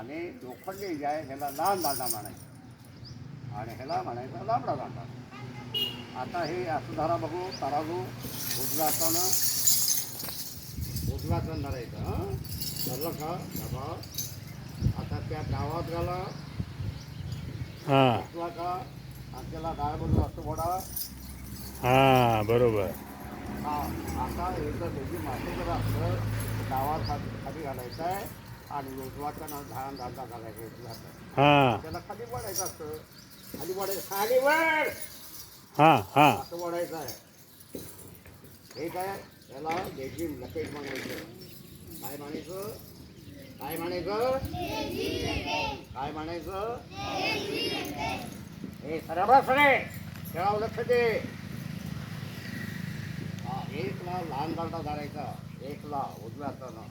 आणि लोखंडी जे आहे ह्याला लहान दांडा म्हणायचा. आणि ह्याला म्हणायचा लांबडा दांडा. आता हे असं धरा बघू तराजू उजव्या हातानं धरायचं हां? धरलं का? डबा आता त्या गावात गेला हां. का? आणि त्याला डाळ बाजू असं बोडा हां बरोबर. हा आता हे जर त्याची मासे जर असलं गावात खाली घालायचं आहे. आणि उजवाचा ना धान धागा घालायचा उजव्या हातात हां. त्याला खाली वाढायचं असतं. खाली वाढायचं खाली वाढ हां हां. असं वाढायचं आहे. हे काय? याला लेझिम लपेट म्हणायचं. काय म्हणायचं? काय म्हणायचं? काय म्हणायचं? हे सराबा सरे खेळावं लक्ष दे. हा एकला लहान दांडा धरायचा. एकला उजव्या हातानं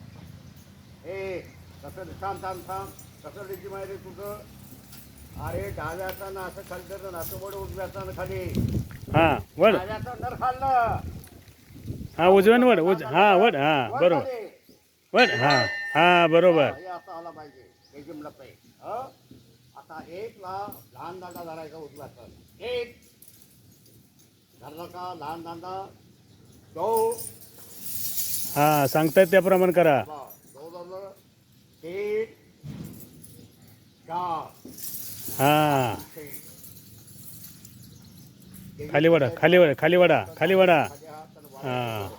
हे कसं थांब थांब थांब. कसं लिची माहिती तुझं अरे डाव्या हातानं असं खाली धरणं असं वड उजव्या हातानं खाली. हां वड. डाव्या हातानं नर खाल्लं. हां उजव्यान वड उज हां वड हां बरोबर. वड हां हां बरोबर. हे असं आला पाहिजे. हे जिमलं पाहिजे हं? आता एकला लहान दांडा धरायचा उजव्या हातानं एक. धरला का लहान दांडा? दोन. हां सांगतायत त्याप्रमाणे करा. हा. खाली वडा खाली वडा खाली वडा खाली वडा. हा.